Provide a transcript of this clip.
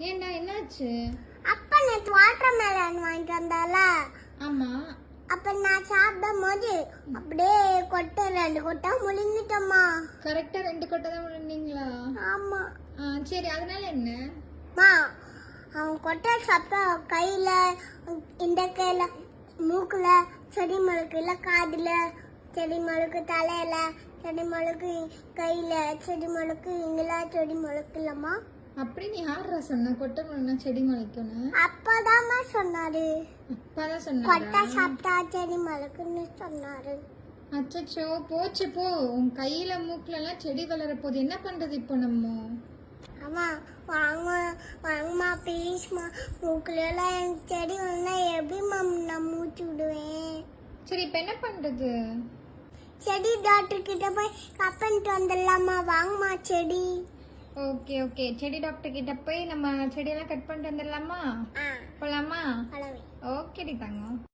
ஏண்டா என்னாச்சு? அப்பா நேற்று வாட்டர் மேலன் வாங்கிட்டு வந்தால. ஆமா. அப்ப நான் சாப்பிடும் போது அப்படியே கொட்டை ரெண்டு கொட்டை முழுங்கிட்டோம்மா. கரெக்டா ரெண்டு கொட்டை தான் விழுந்தீங்களா ஆமா. சரி அதனால என்ன? மா அவன் கொட்டை சாப்பிட்டா கையில இந்த கையில மூக்குல செடி மழுக்குல காதுல செடி மழுக்கு தலையில செடி மழுக்கு கையில செடி மழுக்கு இங்கெல்லாம் செடி மழுக்குலம்மா அப்படின்னு யாரா சொன்னா கொட்டை முழுனா செடி முளைக்கணும் அப்பதாம்மா சொன்னாரு. அப்பாதான் கொட்டை சொன்னாரா சாப்பிட்டா செடி மழுக்குன்னு சொன்னாரு. அச்சச்சோ போச்சு போ. உன் கையில மூக்குல எல்லாம் செடி வளர போகுது. என்ன பண்றது இப்போ நம்ம? அம்மா வாங்க வாங்கம்மா ப்ளீஸ்மா மூக்குல எல்லாம் எனக்கு செடி வந்தா எப்படி மேம் நான் மூச்சு விடுவேன்? சரி இப்போ என்ன பண்றது? செடி டாக்டர் கிட்ட போய் கப்பன்ட்டு வந்துடலாமா வாங்கம்மா செடி. Okay okay. செடி டாக்டர் கிட்ட போய் நம்ம செடியெல்லாம் கட் பண்ணிட்டு வந்துடலாமா? போலாமா? ஓகேடி தங்கம்.